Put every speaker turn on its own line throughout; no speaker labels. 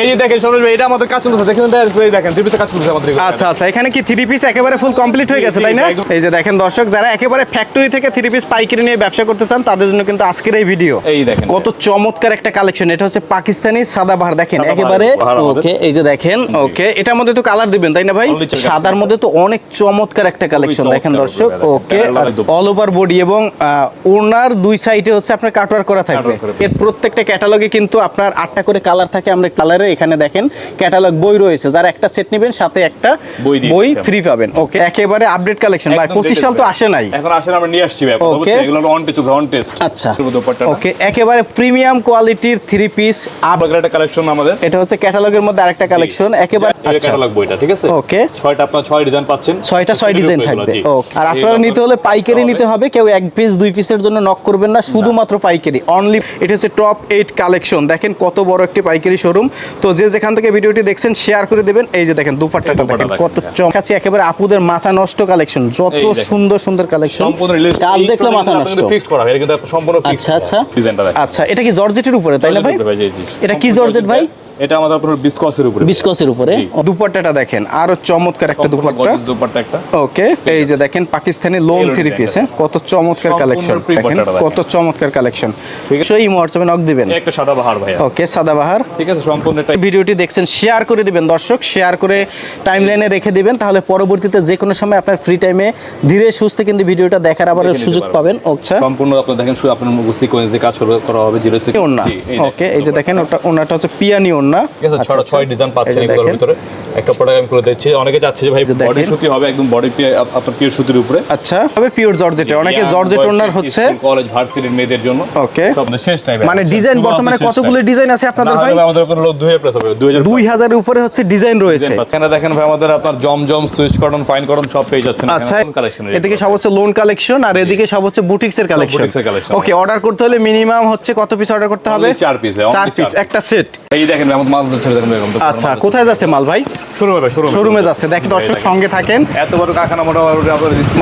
এই যে দেখেন সরোজ ভাই এটা আমাদের কাজ চলতেছে। দেখেন এই দেখেন থ্রি পিসের কাজ চলতেছে আমাদের
আচ্ছা আচ্ছা এখানে কি থ্রি পিস একেবারে ফুল কমপ্লিট হয়ে গেছে তাই না? এই যে দেখেন দর্শক যারা একেবারে ফ্যাক্টরি থেকে থ্রি পিস পাইকারি নিয়ে ব্যবসা করতে চান তাদের জন্য কিন্তু আজকের এই ভিডিও
এই দেখেন
কত চমৎকার একটা কালেকশন এটা হচ্ছে পাকিস্তানি সাদাবাহার দেখেন একেবারে ওকে এই যে দেখেন ওকে এটার মধ্যে তো কালার দিবেন তাই না ভাই? সাদার মধ্যে তো অনেক চমৎকার একটা কালেকশন দেখেন দর্শক ওকে অল ওভার বডি এবং ওনার দুই সাইডে হচ্ছে আপনার কাটওয়ার করা থাকবে। এর প্রত্যেকটা ক্যাটালগে কিন্তু আপনার আটটা করে কালার থাকে আমরা কালারে এখানে দেখেন ক্যাটালগ বই রয়েছে। যারা একটা সেট নেবেন সাথে একটা
বই
ফ্রি পাবেন। ওকে একেবারে আপডেট কালেকশন ভাই
একদম
পঁচিশ সাল তো আসে নাই।
এখন আসেন আমরা নিয়ে আসছি ভাই
Okay.
এগুলো অন টেস্ট অন টেস্ট
আচ্ছা। ওকে একেবারে প্রিমিয়াম কোয়ালিটির থ্রি পিস আপ
আপনাদের একটা কালেকশন আমাদের।
এটা হচ্ছে ক্যাটালগের মধ্যে আরেকটা কালেকশন একেবারে আচ্ছা।
ক্যাটালগ বইটা ঠিক আছে?
Okay.
ছয়টা আপনার ছয় ডিজাইন পাচ্ছেন।
ছয়টা ছয় ডিজাইন থাকবে। ওকে আর আপনারা নিতে হলে পাইকারি নিতে হবে। কেউ এক পিস দুই পিসের জন্য নক করবেন না। শুধুমাত্র পাইকারি। অনলি এটা হচ্ছে টপ এইট কালেকশন দেখেন কত বড় একটি পাইকারি শোরুম তো যে যেখান থেকে ভিডিওটি দেখছেন শেয়ার করে দেবেন। এই যে দেখেন দুপাট্টাটা দেখেন কত চমকাচ্ছে একেবারে আপুদের মাথা নষ্ট কালেকশন যত সুন্দর সুন্দর কালেকশন
সম্পূর্ণ রিলিজ
কাজ দেখলে মাথা নষ্ট।
ফিক্স করা এটা কিন্তু সম্পূর্ণ ফিক্স
আচ্ছা আচ্ছা। আচ্ছা এটা কি জর্জেটের উপরে তাই না ভাই। এটা কি জর্জেট ভাই?
এটা আমাদের আপনার বিসকসের উপরে।
বিস্কসের উপরে। দুপাট্টাটা দেখেন আরও চমৎকার একটা দুপাট্টা।
দুপাট্টা একটা।
ওকে এই যে দেখেন Pakistani lawn three piece
design
কত চমৎকার কালেকশন দেখেন কত চমৎকার কালেকশন
ঠিক আছে।
হোয়াটসঅ্যাপে নক দিবেন।
একটা সাদা বাহার ভাইয়া।
ওকে সাদাবাহার
ঠিক আছে সম্পূর্ণ
ভিডিওটি দেখছেন শেয়ার করে দিবেন দর্শক শেয়ার করে টাইমলাইনে রেখে দিবেন তাহলে পরবর্তীতে যে কোনো সময় আপনার ফ্রি টাইমে ধীরে সুস্থে কিন্তু ভিডিওটা দেখার আবার সুযোগ পাবেন। আচ্ছা।
সম্পূর্ণ আপনার দেখেন শুধু আপনার মুখ সিকোয়েন্স দিয়ে কাজ করা হবে জিরো সিক্স
ওন্না ওকে এই যে দেখেন ওটা ওনাটা হচ্ছে পিয়ানি ওন্না
ঠিক ছয় ডিজাইন পাচ্ছেন এগুলোর ভিতরে। একটা প্রোডাক্ট আমি করে দিচ্ছি। অনেকে চাচ্ছে যে ভাই বডি সুতি হবে একদম বডি আপনার পিওর সুতির উপরে।
আচ্ছা তবে পিওর জর্জেটের অনেকে জর্জেট হচ্ছে।
কলেজ ভার্সিটির মেয়েদের জন্য।
Okay.
সব শেষ টাইম
মানে ডিজাইন বর্তমানে কতগুলো ডিজাইন আছে আপনাদের ভাই?
আমাদের ওখানে হলো 2000 প্লাস হবে। 2000
দুই হাজারের উপরে হচ্ছে ডিজাইন রয়েছে।
এখানে দেখেন ভাই আমাদের আপনার Zamzam Swiss cotton fine cotton সব পেয়ে যাচ্ছেন
আচ্ছা
কালেকশন
এদিকে সব হচ্ছে লোন কালেকশন আর এদিকে সব হচ্ছে বুটিক্স এর কালেকশন
এর।
ওকে অর্ডার করতে হলে মিনিমাম হচ্ছে কত পিস অর্ডার করতে হবে?
চার
চার
চার
পিস একটা সেট
এই দেখেন আমাদের মাল ছেড়ে দেখেন এরকম
আচ্ছা কোথায় যাচ্ছে মাল ভাই?
শুরু হবে শুরু
শোরুমে যাচ্ছে। দেখেন দর্শক সঙ্গে থাকেন।
এত বড় কারখানা মোটামুটি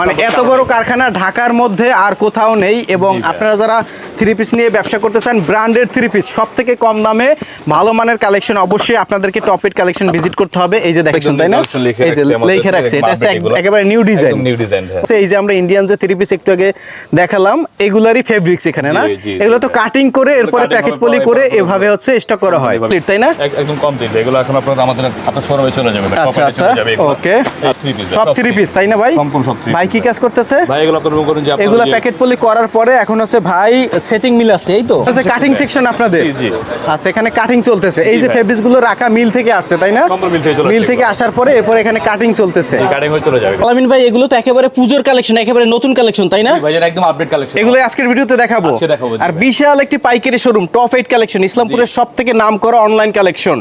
মানে এত বড় কারখানা ঢাকার মধ্যে আর কোথাও নেই এবং আপনারা যারা থ্রি পিস নিয়ে ব্যবসা করতে চান ব্র্যান্ডেড থ্রি পিস সব থেকে কম দামে ভালো মানের কালেকশন অবশ্যই আপনাদেরকে টপের কালেকশন ভিজিট করতে হবে। এই যে দেখছেন তাই না? এই যে লিখে রাখছে এটা হচ্ছে একেবারে নিউ ডিজাইন
নিউ ডিজাইন
এই যে আমরা ইন্ডিয়ান যে থ্রি পিস একটু আগে দেখালাম এগুলারই ফেব্রিক্স এখানে না? এগুলো তো কাটিং করে এরপরে প্যাকেট পলি করে এভাবে হচ্ছে স্টক করা হয়। তাই না?
একদম কমপ্লিট এগুলো এখন আপনার আমাদের শোরুমে চলে যাবে।
আচ্ছা আচ্ছা। ওকে। সব থ্রি পিস তাই না ভাই?
সম্পূর্ণ সব
ভাই কি কাজ করতেছে?
ভাই এগুলো আপনার করেন যে
এগুলা প্যাকেট পলি করার পরে এখন হচ্ছে ভাই সেটিং মিল আছে এই তো? আচ্ছা কাটিং সেকশন আপনাদের।
জি, জি।
আচ্ছা এখানে কাটিং চলতেছে। এই যে। ফেব্রিক্সগুলো রাখা মিল থেকে আসছে তাই না?
মিল থেকে চলে
মিল থেকে আসার পরে এরপর এখানে কাটিং চলতেছে।
কাটিং হয়ে চলে যাবে।
আলামিন ভাই এগুলো তো একেবারে পুজোর কালেকশন একেবারে নতুন কালেকশন তাই না?
ভাই একদম আপডেট কালেকশন
এগুলো আজকের ভিডিওতে দেখাবো।
আজকে দেখাবো, জি
আর বিশাল একটি পাইকারি শোরুম টপ এইট কালেকশন ইসলামপুরের সব থেকে নাম করা অনলাইন কালেকশন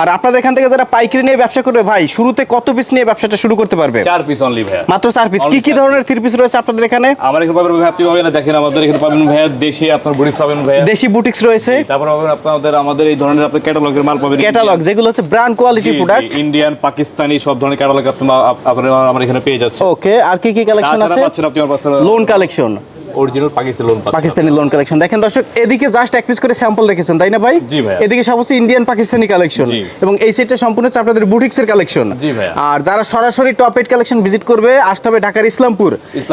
আর আপনাদের এখান থেকে যারা পাইকারি নিয়ে ব্যবসা করবে ভাই শুরুতে কত পিস নিয়ে ব্যবসাটা শুরু করতে পারবে?
চার পিস অনলি ভাই
মাত্র চার পিস কি কি ধরনের থ্রি পিস রয়েছে আপনাদের এখানে?
আমার এখানে পাবেন ভাই আপনি পাবেন না দেখেন আমাদের এখানে পাবেন ভাই দেশি আপনার বুড়িস পাবেন ভাই
দেশি বুটিক্স রয়েছে।
তারপর পাবেন আপনাদের আমাদের এই ধরনের আপনার ক্যাটালগের মাল পাবেন
ক্যাটালগ যেগুলো হচ্ছে brand quality product
Indian Pakistani সব ধরনের ক্যাটালগ আপনার আপনারা আমার এখানে পেয়ে যাচ্ছে
ওকে আর কি কি কালেকশন আছে?
পাচ্ছেন আপনি পাশে
lawn collection
original Pakistani lawn
Pakistani lawn collection দেখেন দর্শক এদিকে জাস্ট এক পিস করে স্যাম্পল রেখেছেন তাই না ভাই?
জি।
এদিকে সব হচ্ছে ইন্ডিয়ান পাকিস্তানি কালেকশন এবং এই সেটটা সম্পূর্ণ হচ্ছে আপনাদের বুটিক্স এর কালেকশন
জি।
আর যারা সরাসরি টপ এইট কালেকশন ভিজিট করবে আসতে হবে ঢাকার ইসলামপুর।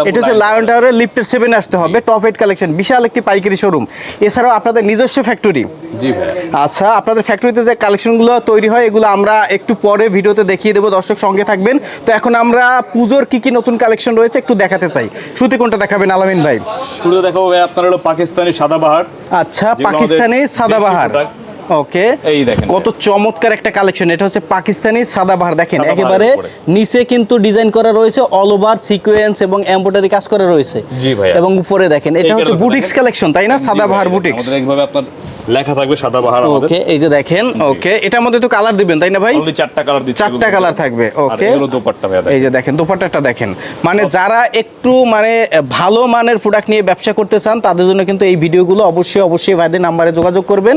এটা হচ্ছে লায়ন টাওয়ারের লিফটের সেভেন আসতে হবে টপ এইট কালেকশন বিশাল একটি পাইকারি শোরুম এছাড়াও আপনাদের নিজস্ব ফ্যাক্টরি
জি ভাই
আচ্ছা আপনাদের ফ্যাক্টরিতে যে কালেকশনগুলো তৈরি হয় এগুলো আমরা একটু পরে ভিডিওতে দেখিয়ে দেবো। দর্শক সঙ্গে থাকবেন। তো এখন আমরা পুজোর কি কি নতুন কালেকশন রয়েছে একটু দেখাতে চাই। শুরুতে কোনটা দেখাবেন আলামিন ভাই?
শুরুতে দেখো ভাই আপনার হলো পাকিস্তানি সাদাবাহার
আচ্ছা পাকিস্তানি সাদাবাহার ওকে
এই দেখেন
কত চমৎকার একটা কালেকশন এটা হচ্ছে পাকিস্তানি সাদাবাহার দেখেন একেবারে নিচে কিন্তু ডিজাইন করা রয়েছে অল ওভার সিকোয়েন্স এবং এমব্রয়ডারি কাজ করা রয়েছে।
জি ভাই
এবং উপরে দেখেন এটা হচ্ছে বুটিক্স কালেকশন তাই না? সাদাবাহার বুটিক্স
এইভাবে আপনার লেখা থাকবে সাদাবাহার আমাদের।
ওকে এই যে দেখেন ওকে এটার মধ্যে তো কালার দিবেন তাই না ভাই?
অনলি চারটা কালার দিচ্ছি
চারটা কালার থাকবে ওকে।
এগুলো দোপাট্টা ভাইয়া
এই যে দেখেন। দোপাট্টাটা দেখেন। মানে যারা একটু মানে ভালো মানের প্রোডাক্ট নিয়ে ব্যবসা করতে চান তাদের জন্য কিন্তু এই ভিডিওগুলো অবশ্যই অবশ্যই ভাইদের নাম্বারে যোগাযোগ করবেন।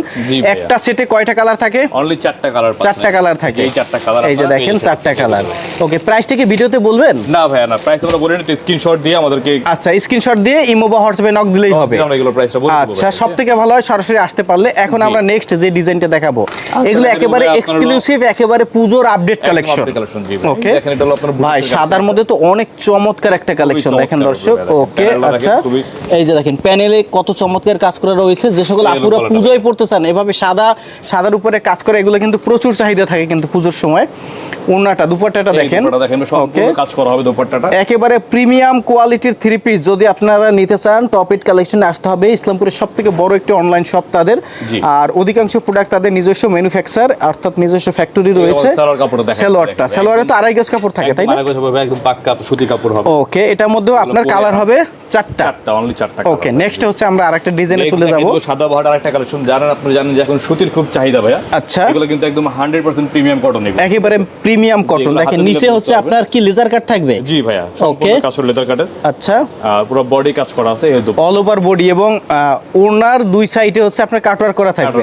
একটা সেটে কয়টা কালার থাকে?
অনলি চারটা কালার
চারটা কালার থাকে।
এই চারটা কালার
এই যে দেখেন চারটা কালার ওকে প্রাইসটা কি ভিডিওতে বলবেন?
না ভাইয়া না প্রাইস আমরা বলে নিতে স্ক্রিনশট দিয়ে আমাদেরকে
আচ্ছা স্ক্রিনশট দিয়ে ইমো বা হোয়াটসঅ্যাপে নক দিলেই হবে।
আমরা এগুলো প্রাইসটা বলে দেবো
আচ্ছা
ভাইয়া।
সব থেকে ভালো হয় সরাসরি আসতে পারলে পারলে এখন আমরা নেক্সট যে ডিজাইনটা দেখাবো এগুলো একেবারে এক্সক্লুসিভ একেবারে পুজোর আপডেট কালেকশন। ওকে ভাই। সাদার মধ্যে তো অনেক চমৎকার একটা কালেকশন দেখেন দর্শক? ওকে আচ্ছা। এই যে দেখেন প্যানেলে কত চমৎকার কাজ করা রয়েছে যে সকল আপুরা পুজোয় পড়তে চান এভাবে সাদা সাদার উপরে কাজ করে এগুলো কিন্তু প্রচুর চাহিদা থাকে কিন্তু পুজোর সময়। ওনাটা দুপাট্টাটা দেখেন।
কাজ করা হবে দোপাট্টাটা।
একেবারে প্রিমিয়াম কোয়ালিটির থ্রি পিস যদি আপনারা নিতে চান টপ ইট কালেকশনে আসতে হবে। ইসলামপুরের সব থেকে বড় একটি অনলাইন শপ তাদের। আর অধিকাংশ প্রোডাক্ট তাদের নিজস্ব ম্যানুফ্যাকচার অর্থাৎ নিজস্ব ফ্যাক্টরি রয়েছে। সেলোয়ারটা। সেলোয়ারে তো আড়াই গজ কাপড় থাকে তাই না?
একদম পাক্কা সুতি কাপড় হবে।
ওকে এটার মধ্যেও আপনার কালার হবে চারটা।
চারটা অনলি চারটা
ওকে নেক্সট হচ্ছে আমরা আরেকটা ডিজাইনে
Next
চলে যাব।
সাদা বাহার আরেকটা কালেকশন জানেন আপনি জানেন যে এখন সুতির খুব চাহিদা ভাইয়া।
আচ্ছা।
এগুলো কিন্তু একদম হান্ড্রেড পার্সেন্ট প্রিমিয়াম কটন এগুলো।
একেবারে প্রিমিয়াম কটন দেখেন নিচে হচ্ছে আপনার কি লেজার কাট থাকবে?
জি ভাইয়া কাটের
আচ্ছা।
পুরো বডি কাজ করা আছে
অল ওভার বডি এবং ওনার দুই সাইডে হচ্ছে আপনার করা থাকবে।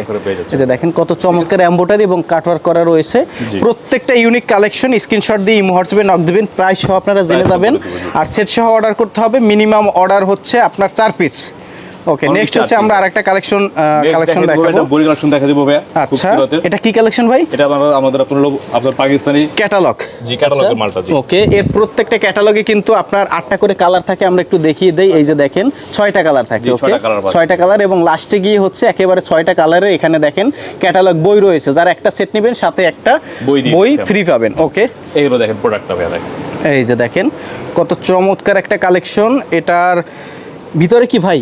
এই যে দেখেন কত চমৎকার এবং করা রয়েছে। প্রত্যেকটা ইউনিক কালেকশন স্ক্রিনশট দিয়ে ইমো হোয়াটসঅ্যাপে নক দিবেন প্রাইস সহ আপনারা জেনে যাবেন। আর সেট সহ অর্ডার করতে হবে মিনিমাম অর্ডার হচ্ছে আপনার চার পিস ওকে নেক্সট হচ্ছে আমরা আরেকটা কালেকশন কালেকশন দেখাবো
বডি কালেকশন দেখা দিব খুব
আচ্ছা এটা কি কালেকশন ভাই?
এটা আমাদের আপনার আপনার পাকিস্তানি
ক্যাটালগ
জি ক্যাটালগের মালটা জি।
ওকে এর প্রত্যেকটা ক্যাটালগে কিন্তু আপনার আটটা করে কালার থাকে আমরা একটু দেখিয়ে দেই। এই যে দেখেন ছয়টা কালার থাকে ওকে
ছয়টা
কালার এবং লাস্টে গিয়ে হচ্ছে একেবারে ছয়টা কালারে এখানে দেখেন ক্যাটালগ বই রয়েছে। যারা একটা সেট নেবেন সাথে একটা
বই
ফ্রি পাবেন ওকে
এইগুলো দেখেন প্রোডাক্টটা ভাইয়া দেখেন।
এই যে দেখেন কত চমৎকার একটা কালেকশন এটার ভিতরে কি ভাই?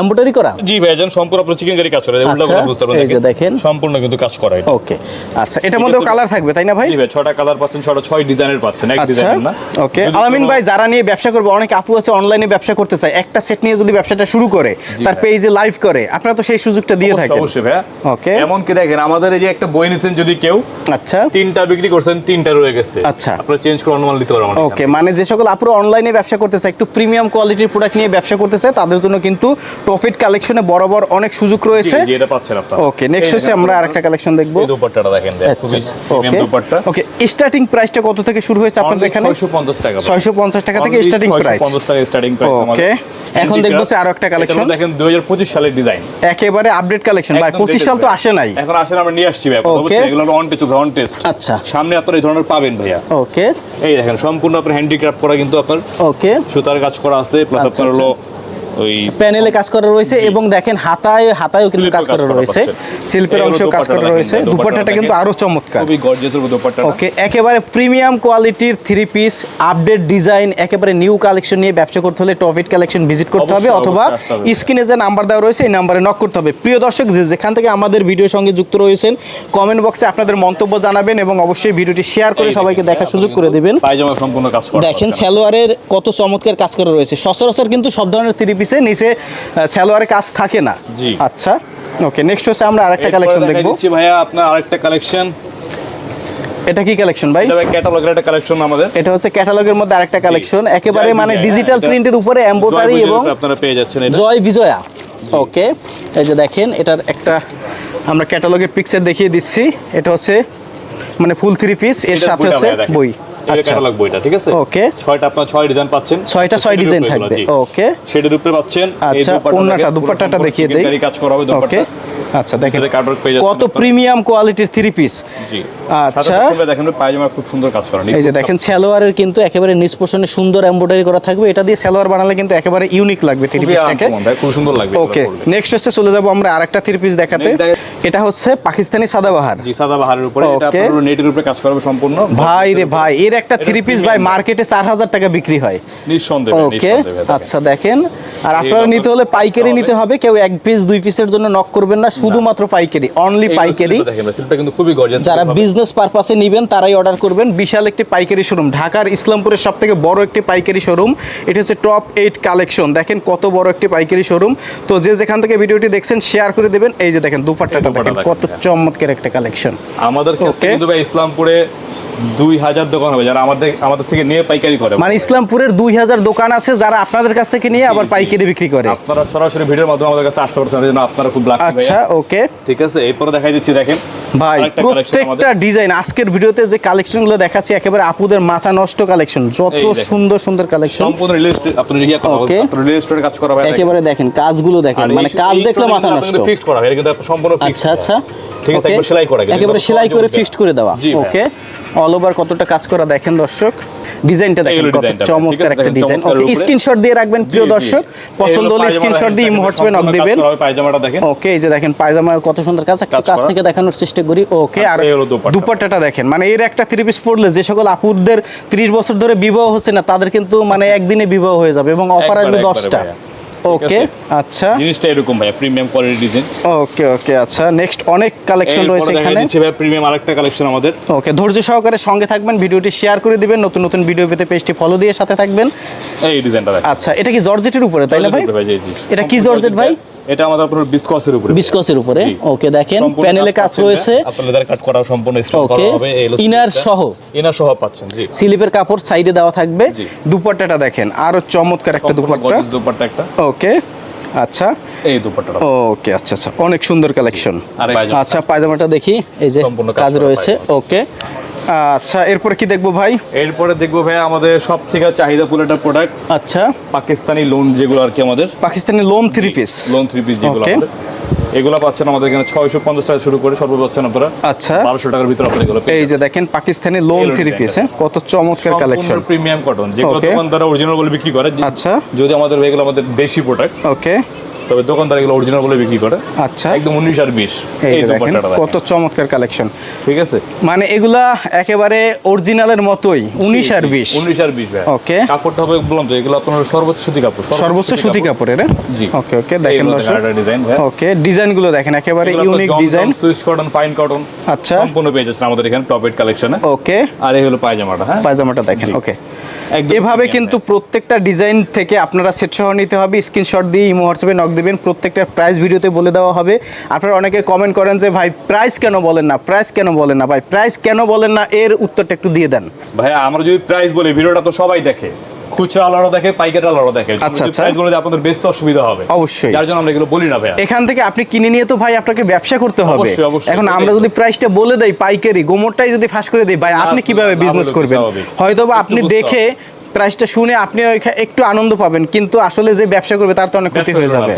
এমব্রয়ডারি করা?
জি ভাইয়া যেন সম্পূর্ণ আপনার চিকেন কারি কাজ করে উল্টা করে বুঝতে পারবেন
এই যে দেখেন।
সম্পূর্ণ কিন্তু কাজ করা এটা।
ওকে আচ্ছা এটার মধ্যেও কালার থাকবে তাই না ভাই?
জি ভাই ছটা কালার পাচ্ছেন ছটা ছয় ডিজাইনের পাচ্ছেন এক
আচ্ছা
ডিজাইনের না।
ওকে। আলামিন ভাই যারা নিয়ে ব্যবসা করবে অনেক আপু আছে অনলাইনে ব্যবসা করতে চায় একটা সেট নিয়ে যদি ব্যবসাটা শুরু করে তার পেজে লাইভ করে আপনারা তো সেই সুযোগটা দিয়ে থাকেন।
অবশ্যই ভাইয়া।
ওকে।
এমনকি দেখেন আমাদের এই যে একটা বই নিছেন যদি কেউ
আচ্ছা।
তিনটা বিক্রি করছেন তিনটা রয়ে গেছে।
আচ্ছা।
আপনারা চেঞ্জ করে দিতে পারবেন
ওকে মানে যে সকল আপুরা অনলাইনে ব্যবসা করতে চায় একটু প্রিমিয়াম কোয়ালিটির প্রোডাক্ট নিয়ে ব্যবসা করতে চায় তাদের জন্য কিন্তু প্রফিট কালেকশনে বরাবর অনেক সুযোগ রয়েছে।
জি এটা পাচ্ছেন আপনারা।
ওকে নেক্সট হচ্ছে আমরা আরেকটা কালেকশন দেখব।
এই দুপাট্টাটা দেখেন ভাইয়া,
আচ্ছা আচ্ছা ওকে
দুপাট্টা।
ওকে স্টার্টিং প্রাইসটা কত থেকে শুরু হয়েছে আপনাদের এখানে?
650 টাকা ভাই।
ছয়শো পঞ্চাশ টাকা থেকে স্টার্টিং প্রাইস
650 টাকা স্টার্টিং প্রাইস
ওকে। এখন দেখব হচ্ছে আরও একটা collection।
দেখেন 2025 সালের ডিজাইন
একেবারে আপডেট কালেকশন ভাই পঁচিশ সাল তো আসে নাই।
এখন আসেন আমরা নিয়ে আসছি ভাই. বুঝছেন এগুলো অন টেস্ট অন টেস্ট
আচ্ছা।
সামনে আপনারা এই ধরনের পাবেন ভাইয়া।
ওকে
এই দেখেন সম্পূর্ণ আপনার হ্যান্ডিক্রাফট করা কিন্তু আপনার
ওকে
সুতার কাজ করা আছে প্লাস
আচ্ছা,
আপনার হলো ওই
প্যানেলে কাজ করা রয়েছে এবং দেখেন হাতায় হাতায়ও কিন্তু কাজ করা রয়েছে। শিল্পের অংশেও কাজ করা রয়েছে। দুপাট্টাটা কিন্তু আরও চমৎকার।
খুবই গর্জিয়াস এর দোপাট্টাটা।
ওকে একেবারে প্রিমিয়াম কোয়ালিটির থ্রি পিস আপডেট ডিজাইন একেবারে নিউ কালেকশন নিয়ে ব্যবসা করতে হলে টপিট কালেকশন ভিজিট করতে হবে অথবা। স্ক্রিনে যে নাম্বার দেওয়া রয়েছে এই নাম্বারে নক করতে হবে। প্রিয় দর্শক যে যেখান থেকে আমাদের ভিডিওর সঙ্গে যুক্ত রয়েছেন কমেন্ট বক্সে আপনাদের মন্তব্য জানাবেন এবং অবশ্যই ভিডিওটি শেয়ার করে সবাইকে দেখার সুযোগ করে দিবেন।
পায়জামা সম্পূর্ণ কাজ করা
দেখেন। সালোয়ারের কত চমৎকার কাজ করা রয়েছে। সচরাচর কিন্তু সব ধরনের থ্রি পিসে নিচে আহ, সালোয়ারের কাজ থাকে না।
জি।
আচ্ছা ওকে নেক্সট হচ্ছে আমরা আরেকটা কালেকশন দেখব।
দিচ্ছি ভাইয়া আপনার আরেকটা কালেকশন
এটা কি কালেকশন ভাই?
এটা ক্যাটালগের একটা কালেকশন আমাদের।
এটা হচ্ছে ক্যাটালগের মধ্যে আরেকটা কালেকশন একেবারে মানে ডিজিটাল প্রিন্টের উপরে
জয়
এবং
আপনারা পেয়ে যাচ্ছেন এটা।
জয় বিজয়া। ওকে এই যে দেখেন এটার একটা আমরা ক্যাটালগের পিকচার দেখিয়ে দিচ্ছি। এটা হচ্ছে মানে ফুল থ্রি পিস এর সাথে হচ্ছে বই।
এটা
আচ্ছা।
ক্যাটালগ বইটা ঠিক আছে?
ওকে।
ছয়টা আপনার ছয় ডিজাইন পাচ্ছেন।
ছয়টা ছয় ডিজাইন থাকবে। ওকে।
সেটার উপরে পাচ্ছেন
আচ্ছা ওন্নাটা দুপাট্টাটা দেখিয়ে দেই।
কাজ করা হবে দোপাট্টা।
আচ্ছা দেখেন কত। প্রিমিয়াম কোয়ালিটির থ্রি পিস
জি।
আচ্ছা।
দেখেন পায়জামা খুব সুন্দর কাজ করা
এই যে দেখেন সালোয়ারের কিন্তু একেবারে নিষ্পোষণে সুন্দর এমব্রয়ডারি করা থাকবে। এটা দিয়ে সালোয়ার বানালে কিন্তু একেবারে ইউনিক লাগবে থ্রি পিসটাকে
খুব সুন্দর লাগবে
ওকে নেক্সট হচ্ছে চলে যাব আমরা আরেকটা থ্রি পিস দেখাতে। এটা হচ্ছে পাকিস্তানি সাদাবাহার।
জি সাদা বাহারের উপরে। এটা. আপনার নেটের উপরে কাজ করা হবে সম্পূর্ণ।
ভাই রে ভাই এর একটা থ্রি পিস ভাই। মার্কেটে চার হাজার টাকা বিক্রি হয়।
নিঃসন্দেহে
ওকে। আচ্ছা দেখেন। আর আপনারা
আপনার
নিতে হলে পাইকারি নিতে হবে। কেউ এক পিস দুই পিসের জন্য নক করবেন না। শুধুমাত্র পাইকারি অনলি পাইকারি।
কিন্তু খুবই গর্জিয়াস
যারা বিজনেস পারপাসে নেবেন তারাই অর্ডার করবেন। বিশাল একটি পাইকারি শোরুম ঢাকার ইসলামপুরের সব থেকে বড় একটি পাইকারি শোরুম এটা হচ্ছে টপ এইট কালেকশন দেখেন কত বড় একটি পাইকারি শোরুম তো যে যেখান থেকে ভিডিওটি দেখছেন শেয়ার করে দেবেন। এই যে দেখেন দুপাট্টাটা
এই
দেখেন
দেখেন,
কত। চমৎকার একটা কালেকশন
আমাদের. কিন্তু ইসলামপুরে দুই হাজার দোকান হবে যারা আমাদের আমাদের থেকে নিয়ে পাইকারি করে।
মানে ইসলামপুরের দুই হাজার দোকান আছে যারা আপনাদের কাছ থেকে নিয়ে আবার। পাইকারি বিক্রি করে।
আপনারা সরাসরি ভিডিওর মাধ্যমে আমাদের কাছে আসতে পারছেন আপনারা খুব লাভ
আচ্ছা ওকে
ঠিক আছে এরপরে দেখাই দিচ্ছি দেখেন।
ভাই প্রত্যেকটা ডিজাইন আজকের ভিডিওতে যে কালেকশনগুলো দেখাচ্ছি একেবারে আপুদের মাথা নষ্ট কালেকশন যত সুন্দর সুন্দর কালেকশন
সম্পূর্ণ কাজ করা
একেবারে দেখেন কাজগুলো দেখেন মানে কাজ দেখলে মাথা নষ্ট।
ফিক্সড করা এটা কিন্তু সম্পূর্ণ
আচ্ছা আচ্ছা।
ঠিক আছে একবার সেলাই করা
একেবারে সেলাই করে ফিক্সড করে দেওয়া। ওকে অল ওভার কতটা কাজ করা দেখেন দর্শক। ডিজাইনটা দেখেন কত চমৎকার একটা ডিজাইন ওকে। স্ক্রিনশট দিয়ে রাখবেন প্রিয়। দর্শক। পছন্দ হলে স্ক্রিনশট দিয়ে
দেখেন,
হোয়াটসঅ্যাপে নক দিবেন।
পায়জামাটা দেখেন।
ওকে এই যে দেখেন পায়জামা কত সুন্দর কাজ একটু
কাজ
কাছ থেকে দেখানোর চেষ্টা ওকে আর। দুপাট্টাটা দেখেন। মানে এর একটা থ্রি পিস পরলে যে সকল আপুরদের 30 বছর ধরে বিবাহ হচ্ছে না তাদের কিন্তু মানে একদিনে বিবাহ হয়ে যাবে এবং অফার আসবে
একবারে
দশটা।
ভাইয়া। ঠিক
ওকে আচ্ছা।
জিনিসটা এরকম ভাই premium quality design
okay okay আচ্ছা। নেক্সট অনেক কালেকশন রয়েছে এখানে।
ভাই প্রিমিয়াম আরেকটা কালেকশন আমাদের।
ওকে ধৈর্য সহকারে সঙ্গে থাকবেন ভিডিওটি শেয়ার করে দিবেন নতুন নতুন ভিডিও পেতে পেজটি ফলো দিয়ে সাথে থাকবেন।
এই ডিজাইনটা
আচ্ছা এটা কি জর্জেটের উপরে তাই না ভাই। এটা কি জর্জেট ভাই?
এটা আমাদের আপনার বিসকসের উপরে
বিস্কসের উপরে। ওকে দেখেন প্যানেলে কাজ রয়েছে।
আপনার লেদার কাট করা সম্পূর্ণ স্টোন করা হবে হলো
সহ?
ইনার সহ পাচ্ছেন জি।
স্লিপের কাপড় সাইডে দেওয়া থাকবে। দুপাট্টাটা দেখেন আরও চমৎকার একটা দুপাট্টা।
দুপাট্টা একটা।
ওকে আচ্ছা।
এই দুপাট্টাটা।
ওকে আচ্ছা আচ্ছা অনেক সুন্দর কালেকশন আচ্ছা পায়জামাটা দেখি এই যে
কাজ
রয়েছে। ওকে আচ্ছা এরপরে কি দেখব ভাই?
এরপরে দেখব ভাই আমাদের সব থেকে চাহিদা ফুল একটা প্রোডাক্ট
আচ্ছা।
পাকিস্তানি লোন যেগুলো আর কি আমাদের।
Pakistani lawn three piece
lawn three piece যেগুলো এগুলো পাচ্ছেন আমাদের এখানে ছয়শো পঞ্চাশ টাকা শুরু করে সর্ব পাচ্ছেন আপনারা
আচ্ছা।
বারোশো টাকার ভিতরে আপনারা এগুলো
এই যে দেখেন পাকিস্তানি লোন থ্রি পিস কত চমৎকার কালেকশন
প্রিমিয়াম কটন যেগুলো
Okay.
দোকানদারা অরিজিনাল বলে বিক্রি করে।
আচ্ছা।
যদি আমাদের এগুলো আমাদের দেশি প্রোডাক্ট
ওকে
তবে দোকানদার এগুলো অরিজিনাল বলে বিক্রি করে।
আচ্ছা।
একদম উনিশ আর বিশ।
এই কত চমৎকার কালেকশন
ঠিক আছে?
মানে এগুলা একেবারে অরিজিনালের মতোই উনিশ আর বিশ।
উনিশ আর বিশ
Okay.
কাপড়টা হবে বললাম তো এগুলো আপনার সর্বোচ্চ সুতি কাপড়
সর্বোচ্চ সুতি কাপড়ের হ্যাঁ?
জি।
ওকে ওকে দেখেন
ডিজাইন ভাই
ওকে ডিজাইনগুলো দেখেন একেবারে unique design
Swiss cotton fine cotton
আচ্ছা।
সম্পূর্ণ পেয়ে যাচ্ছেন আমাদের এখানে টপ এড কালেকশনে
ওকে।
আর এই হলো পায়জামাটা হ্যাঁ?
পায়জামাটা দেখেন ওকে। এভাবে কিন্তু প্রত্যেকটা ডিজাইন থেকে আপনারা সেট সহ নিতে হবে স্ক্রিনশট দিয়ে ইমো হোয়াটসঅ্যাপে নক দিবেন প্রত্যেকটা প্রাইস ভিডিওতে বলে দেওয়া হবে। আপনারা অনেকে কমেন্ট করেন যে ভাই প্রাইস কেন বলেন না? প্রাইস কেন বলেন না? ভাই প্রাইস কেন বলেন না? এর উত্তরটা একটু দিয়ে দেন।
ভাই আমরা যদি প্রাইস বলি ভিডিওটা তো সবাই দেখে। খুচরা আলাদা দেখে পাইকারি আলাদা দেখে।
আচ্ছা, আচ্ছা।
প্রাইস বলে আপনাদের বেস্ট অসুবিধা হবে।
অবশ্যই।
যার জন্য আমরা এগুলো বলি না ভাইয়া।
এখান থেকে আপনি কিনে নিয়ে তো ভাই আপনাকে ব্যবসা করতে হবে। এখন আমরা। যদি প্রাইসটা বলে দেই পাইকারি গোমরটাই যদি ফাঁস করে দেই ভাই আপনি কীভাবে বিজনেস করবেন? হয়তো আপনি দেখে প্রাইসটা শুনে আপনি একটু আনন্দ পাবেন কিন্তু আসলে যে ব্যবসা করবে তার তো অনেক ক্ষতি হয়ে যাবে।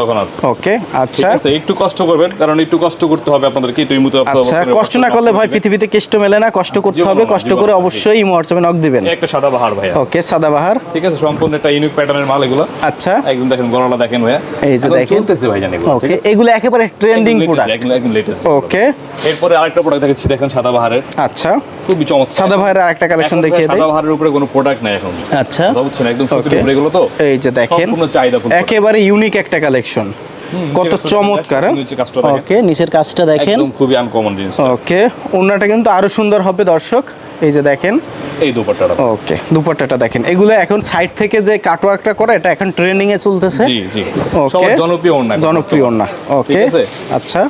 ওকে
ঠিক
আচ্ছা।
আছে একটু কষ্ট করবেন কারণ একটু কষ্ট করতে হবে আপনাদেরকে একটু ইমুতে
আচ্ছা কষ্ট না করলে ভাই পৃথিবীতে কেষ্ট মেলে না কষ্ট করতে হবে কষ্ট করে অবশ্যই ইমো হোয়াটসঅ্যাপে নক দিবেন।
একটা সাদা বাহার ভাইয়া।
ওকে সাদাবাহার
ঠিক আছে সম্পূর্ণ একটা ইউনিক প্যাটার্নের মাল এগুলো।
আচ্ছা।
একদম দেখেন গলাটা দেখেন ভাইয়া।
এই যে দেখেন।
চলতেছে ভাই জানি
ওকে এগুলো একেবারে ট্রেন্ডিং প্রোডাক্ট
একদম লেটেস্ট
ওকে
এরপরে আরেকটা প্রোডাক্ট দেখাচ্ছি দেখেন সাদা বাহারের।
আচ্ছা।
খুবই চমৎকার।
সাদাবাহারের আরেকটা কালেকশন দেখিয়ে দেই।
সাদা বাহারের উপরে কোনো প্রোডাক্ট নাই এখন।
আচ্ছা।
বুঝছেন একদম সুতির উপরে এগুলো তো
এই যে দেখেন একেবারে ইউনিক একটা কালেকশন কত চমৎকার। ওকে নিচের কাজটা দেখেন।
একদম খুবই আনকমন জিনিস
ওকে ওনাটা কিন্তু আরও সুন্দর হবে দর্শক। এই যে দেখেন।
এই দুপাট্টাটা।
ওকে দুপাট্টাটা দেখেন। এগুলো এখন সাইড থেকে যে কাটওয়ার্কটা করে এটা এখন ট্রেন্ডিং এ চলতেছে।
জি জি।
ওকে
জনপ্রিয় ওড়না এখন।
জনপ্রিয় না ওকে আচ্ছা।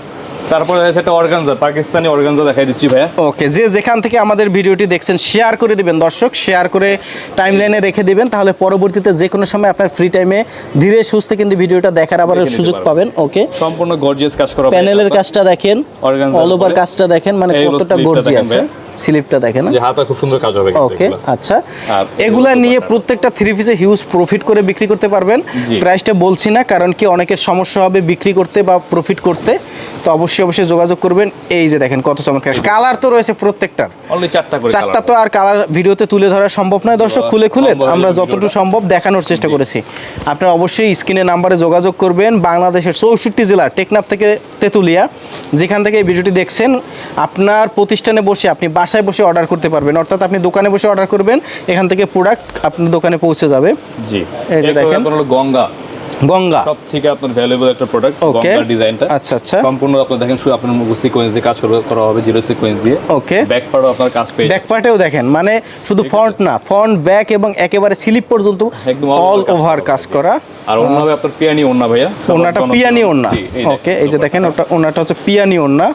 তারপরে সেটা অর্গানজা পাকিস্তানি অর্গানজা দেখাই দিচ্ছি ভাইয়া।
ওকে যে যেখান থেকে আমাদের ভিডিওটি দেখছেন শেয়ার করে দিবেন দর্শক শেয়ার করে টাইম লাইনে রেখে দিবেন তাহলে পরবর্তীতে যে কোনো সময় আপনার ফ্রি টাইমে ধীরে সুস্থে কিন্তু ভিডিওটা দেখার আবার সুযোগ পাবেন ওকে?
সম্পূর্ণ গর্জিয়াস কাজ করা
প্যানেলের কাজটা দেখেন অল ওভার কাজটা দেখেন মানে কতটা
sleeve
স্লিপটা দেখেন
যে হাতা খুব সুন্দর কাজ হবে
ওকে আচ্ছা। এগুলা নিয়ে প্রত্যেকটা থ্রি পিসে হিউজ প্রফিট করে বিক্রি করতে পারবেন। প্রাইসটা বলছি না কারণ কি অনেকের সমস্যা হবে বিক্রি করতে বা প্রফিট করতে। তো অবশ্যই অবশ্যই যোগাযোগ করবেন। এই যে দেখেন কত চমৎকার। কালার তো রয়েছে প্রত্যেকটার।
চারটা।
তো আর কালার ভিডিওতে তুলে ধরা সম্ভব নয় দর্শক খুলে খুলে। আমরা যতটুকু সম্ভব দেখানোর চেষ্টা করেছি। আপনারা অবশ্যই স্ক্রিনে নাম্বারে যোগাযোগ করবেন। বাংলাদেশের চৌষট্টি জেলা টেকনাফ থেকে তেতুলিয়া যেখান থেকে এই ভিডিওটি দেখছেন আপনার প্রতিষ্ঠানে বসে আপনি বাসায় বসে অর্ডার করতে পারবেন। অর্থাৎ আপনি দোকানে বসে অর্ডার করবেন এখান থেকে প্রোডাক্ট আপনার দোকানে পৌঁছে যাবে।
জি। এরপরে
দেখেন।
গঙ্গা।
গঙ্গা।
সব থেকে আপনার ভ্যালুয়েবল একটা প্রোডাক্ট. গঙ্গার ডিজাইনটা
আচ্ছা, আচ্ছা।
সম্পূর্ণ আপনার দেখেন শুধু আপনার সিকোয়েন্স দিয়ে কাজ করবে- করা হবে জিরো সিকোয়েন্স দিয়ে।
ওকে
ব্যাক পার্টও আপনার কাজ পেয়ে
ব্যাক পার্টেও দেখেন মানে শুধু ফ্রন্ট না ফ্রন্ট ব্যাক এবং একেবারে স্লিপ পর্যন্ত
একদম
অল ওভার কাজ করা
আর অন্য হবে আপনার পিয়ানি ওন্না ভাইয়া।
ওনাটা পিয়ানি ওন্না ওকে এই যে দেখেন। ওটা ওনাটা হচ্ছে পিয়ানি ওন্না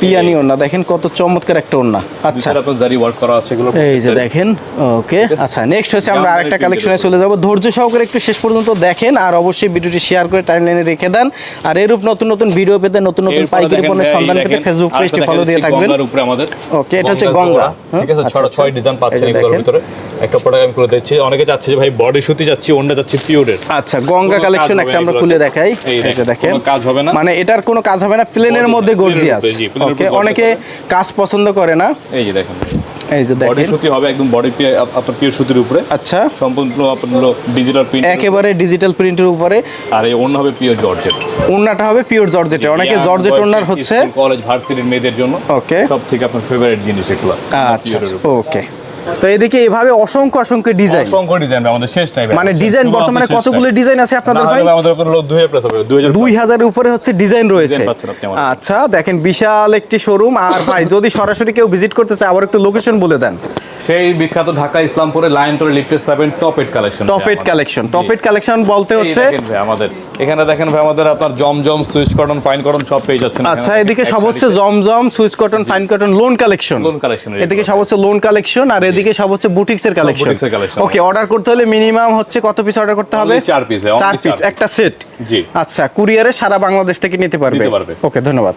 পিয়ানি ওন্না দেখেন কত চমৎকার একটা ওন্না আচ্ছা।
আপনার জারি ওয়ার্ক করা আছে এগুলো।
এই যে দেখেন ওকে। আচ্ছা নেক্সট হচ্ছে আমরা আরেকটা কালেকশনে চলে যাব। ধৈর্য সহকারে একটু শেষ পর্যন্ত দেখেন আর অবশ্যই ভিডিওটি শেয়ার করে টাইমলাইনে রেখে দেন। আর এরূপ নতুন নতুন ভিডিও পেতে নতুন নতুন পাইকারি পণ্যের সন্ধান পেতে ফেসবুক পেজটি ফলো দিয়ে থাকবেন। Okay, এটা হচ্ছে
গঙ্গা। ঠিক আছে
আচ্ছা,
ছয়
আচ্ছা।
ডিজাইন পাচ্ছেন এগুলোর ভিতরে। একটা প্রোডাক্ট আমি খুলে দিচ্ছি অনেকে চাচ্ছে যে ভাই বডি সুতি যাচ্ছি ওন্ডা যাচ্ছি পিওরের
আচ্ছা গঙ্গা কালেকশন একটা আমরা খুলে দেখাই।
এই
যে
দেখেন, কাজ হবে না।
মানে এটার কোনো কাজ হবে না প্লেনের মধ্যে গর্জিয়াস ওকে অনেকে কাজ পছন্দ করে না।
এই যে দেখেন
এই যে।
বডি সুতি হবে একদম বডি আপনার পিওর সুতির উপরে।
আচ্ছা।
সম্পূর্ণ আপনার ডিজিটাল প্রিন্ট
একেবারে ডিজিটাল প্রিন্টের উপরে।
আর এই অন্য হবে পিওর জর্জেট
ওন্নাটা হবে পিওর জর্জেটে অনেকে জর্জেট ওন্নার হচ্ছে
কলেজ ভার্সিটির মেয়েদের জন্য।
Okay.
সব থেকে আপনার ফেভারিট জিনিস এগুলো
আচ্ছা ওকে তো এদিকে এভাবে অসংখ্য অসংখ্য ডিজাইন
অসংখ্য ডিজাইন আমাদের শেষ নাই
মানে ডিজাইন বর্তমানে কতগুলো ডিজাইন আছে আপনাদের ভাই?
আমাদের কোনো দুই হাজার প্লাস হবে দুই হাজার
দুই উপরে হচ্ছে ডিজাইন রয়েছে। আচ্ছা দেখেন বিশাল একটি শোরুম আর ভাই যদি সরাসরি কেউ ভিজিট করতে চায় আবার একটু লোকেশন বলে দেন।
সেই বিখ্যাত ঢাকা ইসলামপুরে লাইন করে lifted seven top add collection
top eight collection. Top eight collection বলতে হচ্ছে
আমাদের। এখানে দেখেন ভাই আমাদের আপনার Zamzam Swiss cotton fine cotton সব পেয়ে যাচ্ছেন
আচ্ছা এদিকে সব হচ্ছে Zamzam Swiss cotton fine cotton lawn collection
collection এর
এদিকে সব হচ্ছে লোন কালেকশন আর এদিকে সব হচ্ছে বুটিক্স এর কালেকশন। ওকে অর্ডার করতে হলে মিনিমাম হচ্ছে কত পিস অর্ডার করতে হবে?
চার পিস
চার পিস একটা সেট
জি।
আচ্ছা কুরিয়ারে সারা বাংলাদেশ থেকে নিতে পারবে।
নিতে পারবে।
ওকে ধন্যবাদ।